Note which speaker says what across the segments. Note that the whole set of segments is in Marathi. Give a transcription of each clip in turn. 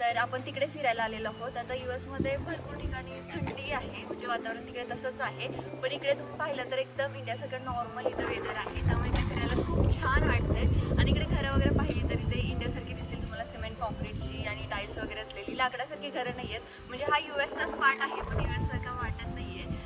Speaker 1: तर आपण तिकडे फिरायला आलेलो आहोत. आता यू एसमध्ये भरपूर ठिकाणी थंडी आहे म्हणजे वातावरण तिकडे तसंच आहे. पण इकडे तुम्ही पाहिलं तर एकदम इंडियासारखं नॉर्मल इथं वेदर आहे. त्यामुळे इथे फिरायला खूप छान वाटतंय. आणि इकडे घरं वगैरे पाहिली तर इथे इंडियासारखी दिसतील तुम्हाला सिमेंट कॉन्क्रीटची आणि टाईल्स वगैरे असलेली. लाकडासारखी घरं नाही आहेत म्हणजे हा यू एसचाच पार्ट आहे पण यू एससारखा वाटत नाही आहे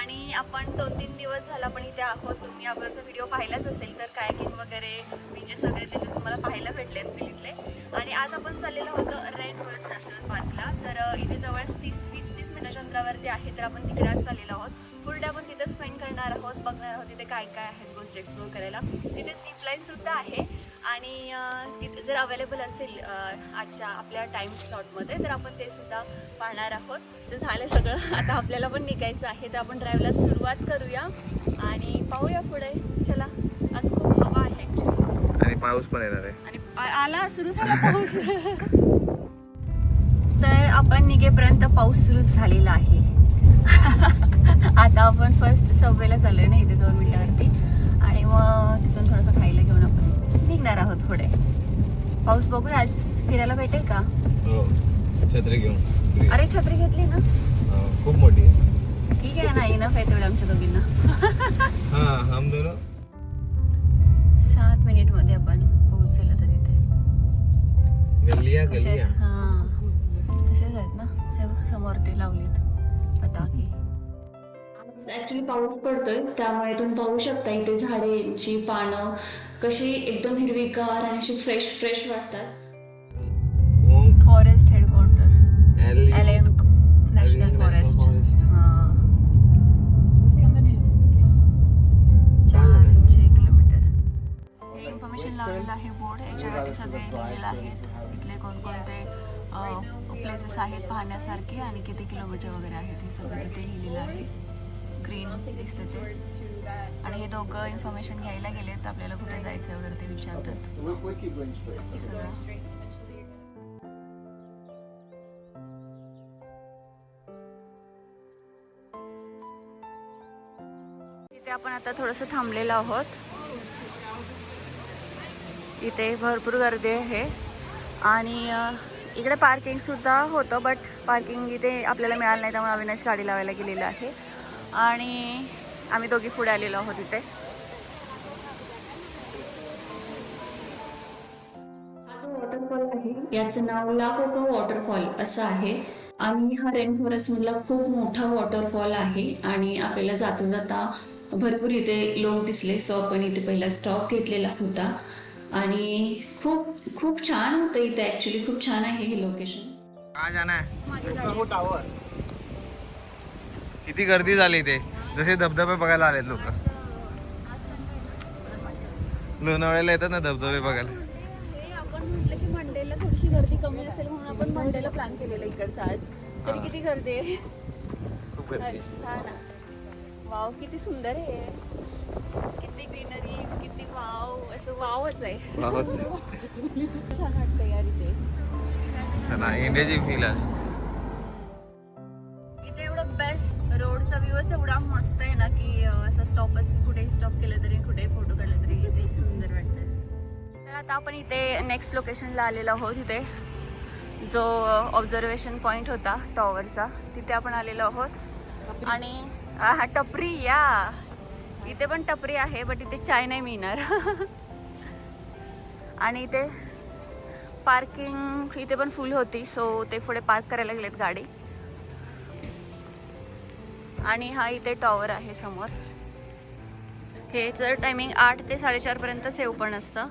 Speaker 1: आणि आपण दोन तीन दिवस झाला पण इथे आहोत. तुम्ही अगोदरचा व्हिडिओ पाहिलाच असेल तर कायकिंग वगैरे बीचेस वगैरे त्याचे तुम्हाला पाहायला भेटले असतील. आणि आज आपण चाललेलो होतो रेड फॉरेस्ट नॅशनल पार्कला. तर इथे जवळ तीस वीस तीस मिनिटाच्या अंतरावरती आहे तर आपण तिकडे आज चाललेलो आहोत. फुल डे आपण तिथे स्पेंड करणार आहोत बघणार आहोत तिथे काय काय आहेत गोष्टी एक्सप्लोर करायला. तिथे झिप आहे. आणि तिथे जर अवेलेबल असेल आजच्या आपल्या टाईम स्लॉटमध्ये तर आपण ते सुद्धा पाहणार आहोत. तर झालं सगळं. आता आपल्याला पण निघायचं आहे तर आपण ड्रायव्हला सुरुवात करूया. आणि पाहूया पुढे. चला आज खूप हवा आहे ॲक्च्युली
Speaker 2: आणि पाऊस पण येणार आहे.
Speaker 1: आला सुरू झाला पाऊस. तर आपण निघेपर्यंत पाऊस सुरू झालेला आहे. आता आपण फर्स्ट सबवेला चाललोय ना इथे दोन मिनिटावरती. आणि मग तिथून थोडंसं खायला घेऊन आपण निघणार आहोत पुढे. पाऊस बघूया आज फिरायला भेटेल का?
Speaker 2: हो छत्री घेऊन.
Speaker 1: अरे छत्री घेतली ना?
Speaker 2: खूप मोठी आहे.
Speaker 1: ठीक आहे ना इनफ आहे तेवढं आमच्या दोघींना. आहेत. हां. तसेच आहेत ना? हे समोर ते लावलेत पताके ऍक्च्युली पाऊस पडतोय त्यामुळे तुम्ही पाहू शकता इथे झाडेची पानं कशी एकदम हिरवीगार आणि अशी फ्रेश फ्रेश वाटतात. फॉरेस्ट हेडक्वार्टर
Speaker 2: एल
Speaker 1: एलेंक नॅशनल फॉरेस्ट
Speaker 2: Forest.
Speaker 1: चारशे किलोमीटर हे. इन्फॉर्मेशन लावलेलं आहे बोर्ड याच्यावरती सगळे लिहिलेलं आहेत. कोणकोणते प्लेसेस आहेत पाहण्यासारखे आणि किती किलोमीटर वगैरे आहेत हे सगळं तिथे लिहिलेलं आहे. ग्रीन दिसतं ते. आणि हे दोघं इन्फॉर्मेशन घ्यायला गेले तर आपल्याला कुठे जायचं वगैरे ते विचारतात. सगळं. आपण आता थोडंसं थांबलेलो आहोत. इथे भरपूर गर्दी आहे. आणि इकडे पार्किंग सुद्धा होतं बट पार्किंग इथे आपल्याला मिळालं नाही त्यामुळे अविनाश गाडी लावायला गेलेलं आहे. आणि आम्ही दोघी पुढे आलेलो आहोत इथे.
Speaker 3: हा जो वॉटरफॉल आहे. याचं नाव लाकोका वॉटरफॉल असं आहे. आणि हा रेन फॉरेस्ट मधला खूप मोठा वॉटरफॉल आहे. आणि आपल्याला जाता जाता भरपूर इथे लोक दिसले. सो आपण इथे पहिला स्टॉप घेतलेला होता. आणि खूप खूप छान होतं इथे ॲक्च्युली खूप छान आहे हे लोकेशन
Speaker 2: का जाना. है टावर किती गर्दी झाली इथे. जसे धबधबे बघायला आलेत लोक. लोणावळ्याला येतात ना धबधबे बघायला.
Speaker 1: हे आपण म्हटलं की मंडेला थोडीशी गर्दी कमी असेल म्हणून आपण मंडेला प्लॅन केलेलं इकडचं आज तरी किती गर्दी आहे.
Speaker 2: खूप गर्दी
Speaker 1: हा ना. वाव किती सुंदर आहे. किती ग्रीनरी किती वाव असं वावच आहे.
Speaker 2: वावच.
Speaker 1: छान वाटतं यार इथे
Speaker 2: चला इंडियाची फील आहे
Speaker 1: इथे एवढं बेस्ट रोडचा एवढा मस्त आहे ना की अं, असं स्टॉपच कुठेही स्टॉप केलं तरी कुठेही फोटो काढला तरी इथे सुंदर वाटतं तर आता आपण इथे नेक्स्ट लोकेशनला आलेलो आहोत इथे. जो ऑब्झर्वेशन पॉईंट होता टॉवरचा तिथे आपण आलेलो आहोत. आणि हा, टपरी या! इथे पण टपरी आहे बट इथे चाय नाही मिळणार. आणि इथे पार्किंग इथे पण फुल होती सो ते पुढे पार्क करायला गेलेत गाडी. आणि हा इथे टॉवर आहे समोर. हे जर टायमिंग आठ ते साडेचारपर्यंत सेव पण असतं.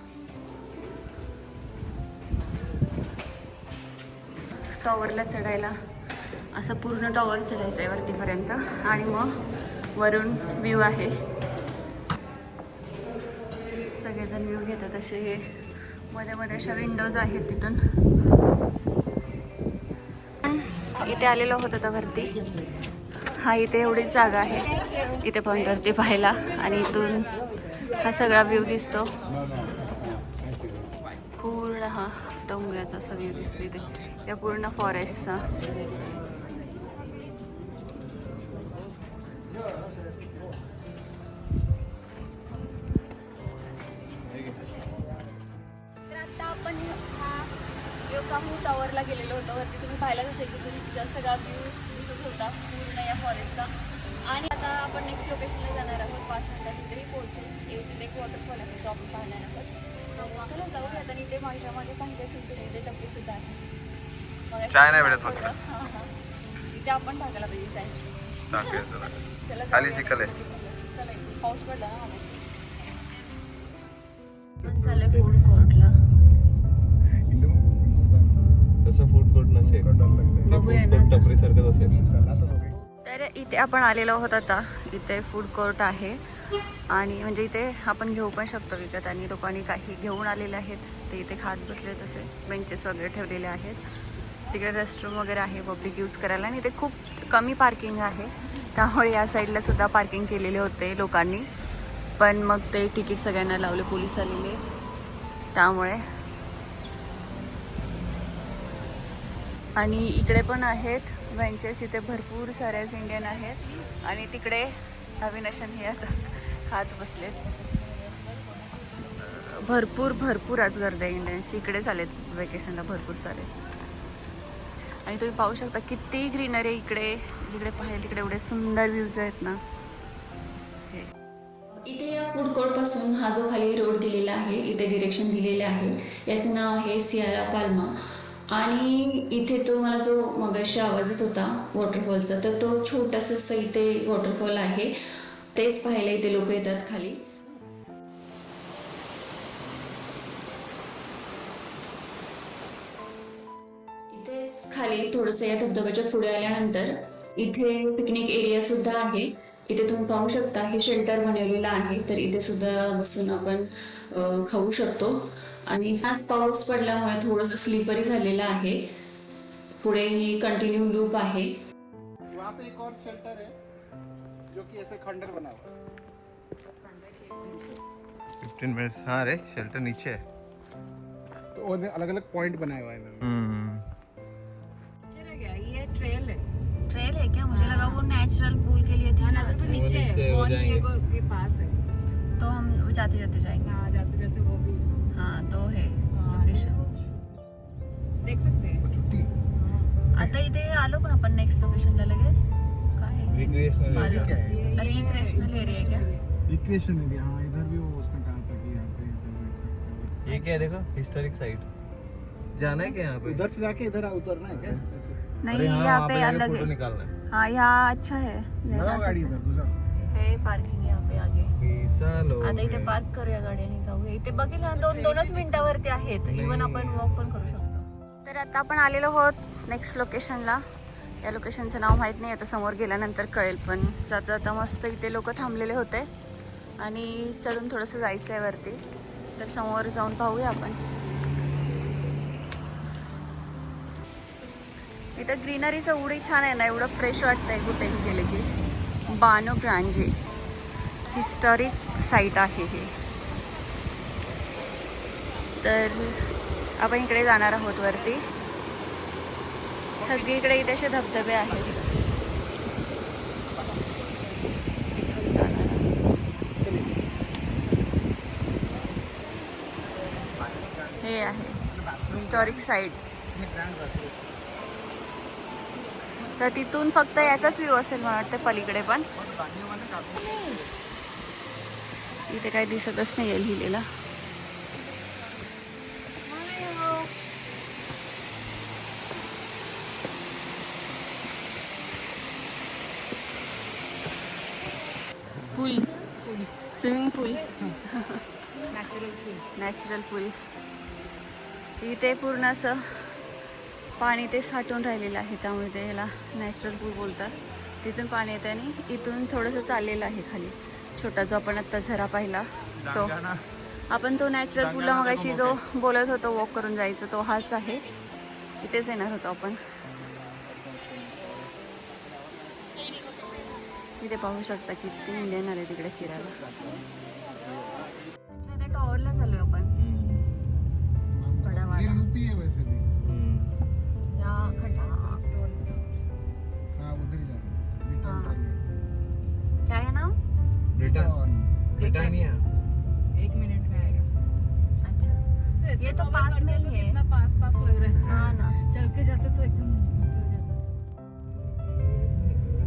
Speaker 1: टॉवरला चढायला असं पूर्ण टॉवर चढायचं आहे वरतीपर्यंत आणि मग वरून व्ह्यू आहे. सगळेजण व्ह्यू घेतात असे हे. मध्ये मध्ये अशा विंडोज आहेत तिथून. इथे आलेलो होतो तर वरती. हा इथे एवढीच जागा आहे. इथे पण वरती पाहायला. आणि इथून हा सगळा व्ह्यू दिसतो. पूर्ण हा डोंगराचा असा व्ह्यू दिसतो इथे. या पूर्ण फॉरेस्टचा सगळा व्ह्यू दिसत होता पूर्ण या फॉरेस्टचा आणि आता आपण नेक्स्ट लोकेशनला जाणार आहोत पाच मिनिटात तिथेही पोहोचू हे तिथे एक वॉटरफॉल आहे तो आपण पाहणार आहोत. तर चला जाऊया. आता इथे माझ्या मागे पाहिजे असेल तर इथे टप्पे सुद्धा आहे.
Speaker 2: चाय नाही भेटत फक्त.
Speaker 1: इथे आपण टाकायला पाहिजे चायची
Speaker 2: चला. खाली चिखल आहे.
Speaker 1: चला पाऊस पडला ना मगाशी आपण चाललोय फूड
Speaker 2: तसं फूड कोर्ट नसेल. टपरी सारखंच असेल.
Speaker 1: तर इथे आपण आलेलो आहोत आता. इथे फूड कोर्ट आहे. आणि म्हणजे इथे आपण घेऊ पण शकतो विकत. आणि लोकांनी काही घेऊन आलेले आहेत. ते इथे खात बसले तसे. बेंचेस वगैरे ठेवलेले आहेत. तिकडे रेस्टरूम वगैरे आहे. पब्लिक यूज करायला. आणि इथे खूप कमी पार्किंग आहे. त्यामुळे या साईडला सुद्धा पार्किंग केलेले होते लोकांनी. पण मग ते तिकीट सगळ्यांना लावले. पोलीस आलेले. त्यामुळे आणि इकडे पण आहेत बेंचेस इथे भरपूर साऱ्याच इंडियन आहेत. आणि तिकडे अविनाशन हे आता खात बसलेत. भरपूर भरपूर आज गर्दी आहे इंडियन्स इकडेच आलेत वेकेशनला भरपूर सारे. आणि तुम्ही पाहू शकता किती ग्रीनरी इकडे. जिकडे पाहिजे तिकडे एवढे सुंदर व्ह्यूज आहेत ना. हे.
Speaker 3: इथे या फूड कोर्टपासून हा जो खाली रोड गेलेला आहे इथे डिरेक्शन दिलेले आहे याचं नाव आहे सियारा पाल्मा आणि इथे तो मला जो मगाशी आवाज येत होता वॉटरफॉलचा तर तो छोटासा इथे वॉटरफॉल आहे. तेच पाहायला इथे लोक येतात खाली. इथेच खाली थोडंसं या धबधब्याच्या पुढे आल्यानंतर इथे पिकनिक एरिया सुद्धा आहे. इथे तुम्ही पाहू शकता हे शेल्टर बनवलेलं आहे. तर इथे सुद्धा बसून आपण खाऊ शकतो. आणि फास्ट पाऊस पडल्यामुळे थोडंसं स्लिपरी झालेलं आहे. पुढे ही कंटिन्यू लूप आहे.
Speaker 4: वहाँ पे एक और शेल्टर है जो कि ऐसे खंडर बना हुआ है।
Speaker 2: फिफ्टीन मिनट्स हाँ रे शेल्टर नीचे है।
Speaker 4: तो अलग अलग पॉइंट बनाए हुआ है इन्होंने।
Speaker 2: हम्म।
Speaker 5: ये ट्रेल है।
Speaker 1: ट्रेल है क्या? मुझे लगा वो नेचुरल पूल के लिए थी। ना
Speaker 5: तो नीचे
Speaker 2: नीचे
Speaker 5: है
Speaker 2: हो जाएंगे।
Speaker 5: के पास है।
Speaker 1: तो हम जाते जाते जाएंगे।
Speaker 5: हाँ जाते जाते वो भी
Speaker 1: हाँ तो है
Speaker 5: हाँ,
Speaker 1: लोकेशन
Speaker 5: देख सकते हैं।
Speaker 4: छुट्टी।
Speaker 1: आता इथे आलो पण आपण नेक्स्ट लोकेशनला लगेच काय आलो.
Speaker 2: area.
Speaker 4: क्या है?
Speaker 5: ये- ये-
Speaker 1: Recreational क्या?
Speaker 4: रिक्रिएशन एरिया हाँ इधर भी वो उसने कहा था कि यहाँ पे ऐसे बैठ सकते हो।
Speaker 2: ये क्या है देखो हिस्टोरिक साइट जाना है क्या यहाँ पे?
Speaker 4: उधर से जाके इधर उतरना है क्या?
Speaker 1: नाही
Speaker 2: हाँ
Speaker 1: यहाँ पे अलग है।
Speaker 2: हाँ।
Speaker 1: यहाँ अच्छा है यहाँ
Speaker 4: गाड़ी इधर दूसरा
Speaker 1: है पार्किंग आता इथे। पार्क करूया गाडी आणि जाऊया. इथे बघेल ना दोन दोनच मिनिटावरती आहेत. इवन
Speaker 2: नाही.
Speaker 1: आपण वॉक पण करू शकतो. तर आता आपण आलेलो आहोत नेक्स्ट लोकेशनला या लोकेशनचं नाव माहीत नाही आता समोर गेल्यानंतर कळेल पण जाता जाता मस्त इथे लोक थांबलेले होते. आणि चढून थोडंसं जायचं आहे वरती. तर समोर जाऊन पाहूया आपण. इथं ग्रीनरीचं एवढी छान आहे ना एवढं फ्रेश वाटतंय कुठेही गेले की. बानो ब्रांजे हिस्टॉरिक साईट आहे हे. तर आपण इकडे जाणार आहोत वरती. सगळीकडे इथे असे धबधबे आहेत. हे आहे हिस्टॉरिक साईट तर तिथून फक्त याचाच व्ह्यू असेल मला वाटतं पलीकडे पण. इथे काही दिसतच नाही आहे लिहिलेलं. Pool swimming pool
Speaker 5: natural pool
Speaker 1: natural pool इथे पूर्ण असं पाणी ते साठून राहिलेलं आहे त्यामुळे ते याला नॅचरल पूल बोलतात. तिथून पाणी येतं आणि इथून थोडंसं चाललेलं आहे खाली. छोटा जो आपण आत्ता झरा पाहिला तो. आपण तो नॅचरल पूलला मगाशी जो बोलत होतो वॉक करून जायचं तो हाच आहे. इथेच येणार होतो आपण. इथे पाहू शकता किती इंडियन आले तिकडे फिरायला.
Speaker 2: ब्रिटानिया
Speaker 5: एक मिनट में आएगा।
Speaker 1: अच्छा
Speaker 5: ऐसे
Speaker 1: ये तो पास में
Speaker 5: ही तो
Speaker 1: है।
Speaker 5: कितना पास पास लग रहा है।
Speaker 1: हाँ ना।
Speaker 5: चल के जाते तो एकदम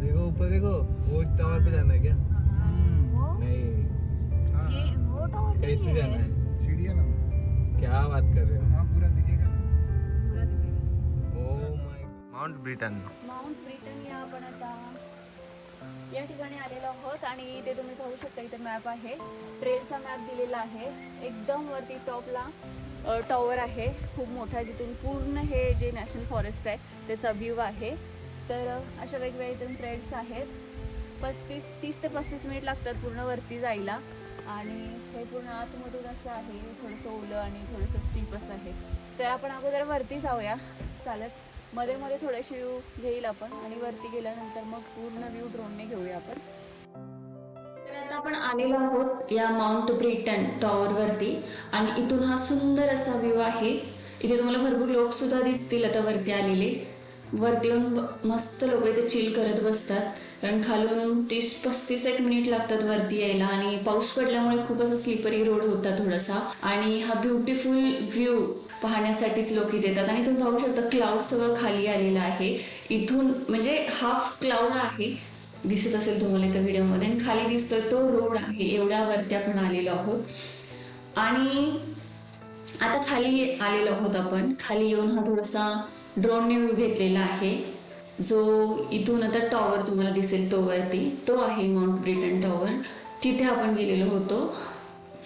Speaker 2: देखो ऊपर देखो वो टावर पे जाना है क्या?
Speaker 4: हम्म,
Speaker 2: नहीं।
Speaker 4: हाँ,
Speaker 1: ये वो टॉवर
Speaker 2: कैसे जाना है?
Speaker 4: सीढ़ी है ना
Speaker 2: क्या बात कर रहे हो?
Speaker 4: वहाँ पूरा दिखेगा
Speaker 5: पूरा दिखेगा।
Speaker 2: ओ my Mount Britain
Speaker 1: Mount Britain या आपण आता या ठिकाणी आलेलो आहोत आणि इथे तुम्ही पाहू शकता इथे मॅप आहे. ट्रेनचा मॅप दिलेला आहे. एकदम वरती टॉपला टॉवर आहे. खूप मोठा जिथून पूर्ण हे जे नॅशनल फॉरेस्ट आहे त्याचा व्ह्यू आहे. तर अशा वेगवेगळ्या इथून ट्रेन्स आहेत. पस्तीस तीस ते पस्तीस मिनिट लागतात पूर्ण वरती जायला. आणि हे पूर्ण आतमधून असं आहे थोडंसं ओलं आणि थोडंसं स्टीप असं आहे. तर आपण अगोदर वरती जाऊया. चालत. मध्ये मध्ये थोडेसे व्ह्यू घेईल आपण आणि वरती गेल्यानंतर मग पूर्ण व्ह्यू ड्रोनने घेऊया आपण.
Speaker 3: तर आता आपण आलेलो आहोत या माउंट ब्रिटन टॉवर वरती आणि इथून हा सुंदर असा व्ह्यू आहे. इथे तुम्हाला भरपूर लोक सुद्धा दिसतील आता वरती आलेले. वरती येऊन मस्त लोक इथे चिल करत बसतात. कारण खालून तीस पस्तीस एक मिनिट लागतात वरती यायला आणि पाऊस पडल्यामुळे खूप असं स्लिपरी रोड होता थोडासा. आणि हा ब्युटिफुल व्ह्यू पाहण्यासाठीच लोक इथे येतात. आणि तुम्ही पाहू शकता क्लाउड सगळं खाली आलेलं आहे. इथून म्हणजे हाफ क्लाउड आहे दिसत असेल तुम्हाला इथं व्हिडिओमध्ये. आणि खाली दिसतोय तो रोड आहे एवढ्यावरती आपण आलेलो आहोत. आणि आता खाली आलेलो आहोत आपण. खाली येऊन हा थोडासा ड्रोनने व्ह्यू घेतलेला आहे. जो इथून आता टॉवर तुम्हाला दिसेल तो वरती. तो आहे माउंट ब्रिटन टॉवर तिथे आपण गेलेलो होतो.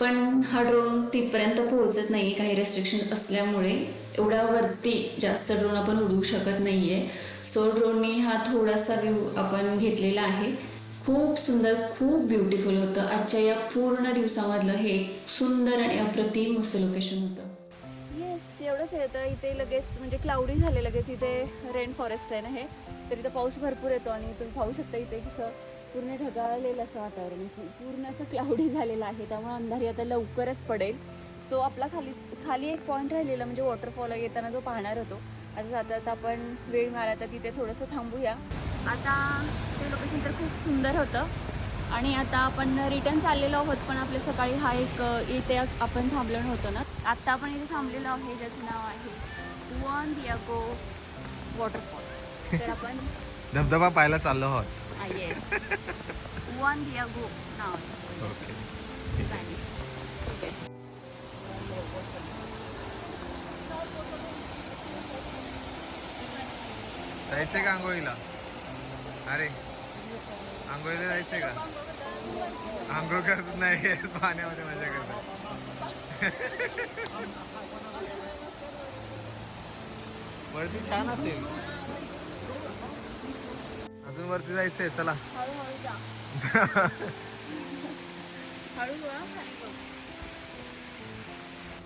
Speaker 3: पण हा ड्रोन तिथपर्यंत पोहोचत नाही काही रेस्ट्रिक्शन असल्यामुळे एवढ्या वरती जास्त ड्रोन आपण उडवू शकत नाही आहे सो ड्रोनने हा थोडासा व्ह्यू आपण घेतलेला आहे. खूप सुंदर खूप ब्युटिफुल होतं. आजच्या या पूर्ण दिवसामधलं हे एक सुंदर आणि अप्रतिम असं लोकेशन होतं.
Speaker 1: येस एवढंच आहे. तर इथे लगेच म्हणजे क्लाउडी झाले लगेच. इथे रेन फॉरेस्ट आहे ना हे. तर इथं पाऊस भरपूर येतो आणि तुम्ही पाहू शकता इथे कसं पूर्ण ढगाळलेलं असं वातावरण आहे. पूर्ण असं क्लाउडी झालेलं आहे. त्यामुळे अंधारी आता लवकरच पडेल. सो आपला खाली खाली एक पॉईंट राहिलेला म्हणजे वॉटरफॉल येताना जो पाहणार होतो. आता जाता आपण वेळ मिळाला तर तिथे थोडंसं थांबूया. आता ते लोकेशन तर खूप सुंदर होतं. आणि आता आपण रिटर्न चाललेलो आहोत पण आपल्या सकाळी हा एक इथे आपण थांबलो होतो ना. आत्ता आपण इथे थांबलेलो आहे ज्याचं नाव आहे वन दियागो वॉटरफॉल तर आपण
Speaker 2: धबधबा पाहायला चाललो आहोत.
Speaker 1: येस वन दियागो नाव आहे
Speaker 2: ओके
Speaker 1: स्पॅनिश ठीक आहे
Speaker 2: जायचंय का आंघोळीला? अरे आंघोळीला जायचंय का? आंघोळ करत नाही पाण्यामध्ये मजा करतात. वरती छान असेल. वरती जायचंय चला.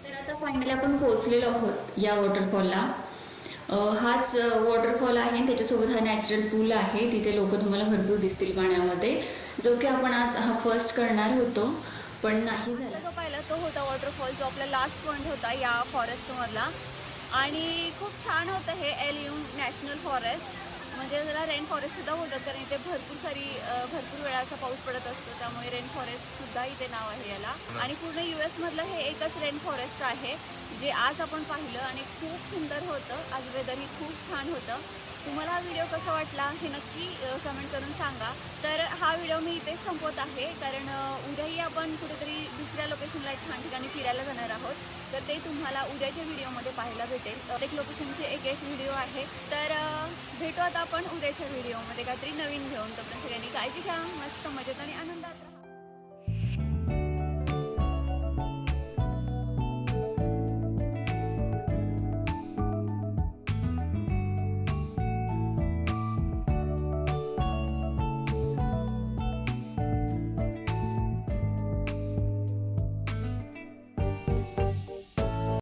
Speaker 3: तर आता फायनली आपण पोहोचलेलो आहोत या वॉटरफॉलला हाच वॉटरफॉल आहे त्याच्यासोबत हा नॅचरल पूल आहे. तिथे लोक तुम्हाला भरपूर दिसतील पाण्यामध्ये. जो की आपण आज हा फर्स्ट करणार होतो पण नाही झाला.
Speaker 1: जो पाहिला तो होता वॉटरफॉल जो आपला लास्ट पॉईंट होता या फॉरेस्टमधला आणि खूप छान होतं हे एलियम नॅशनल फॉरेस्ट. म्हणजे त्याला रेन फॉरेस्ट सुद्धा बोलतात कारण इथे भरपूर सारी भरपूर वेळा असा पाऊस पडत असतो त्यामुळे रेन फॉरेस्ट सुद्धा इथे नाव आहे याला. आणि पूर्ण यू मधलं हे एकच रेन फॉरेस्ट आहे जे आज आपण पाहिलं आणि खूप सुंदर होतं आज वेदरही खूप छान होतं. तुम्हाला हा व्हिडिओ कसा वाटला हे नक्की कमेंट करून सांगा. तर हा व्हिडिओ मी इथेच संपवत आहे. कारण उद्याही आपण कुठेतरी दुसऱ्या लोकेशनला एक छान ठिकाणी फिरायला जाणार आहोत. तर ते तुम्हाला उद्याच्या व्हिडिओमध्ये पाहायला भेटेल. प्रत्येक लोकेशनचे एक एक व्हिडिओ आहे. तर भेटू आता आपण उद्याच्या व्हिडिओमध्ये. काहीतरी नवीन घेऊन तोपर्यंत सगळ्यांनी काळजी घ्या. मस्त मजेत आणि आनंदात राहा.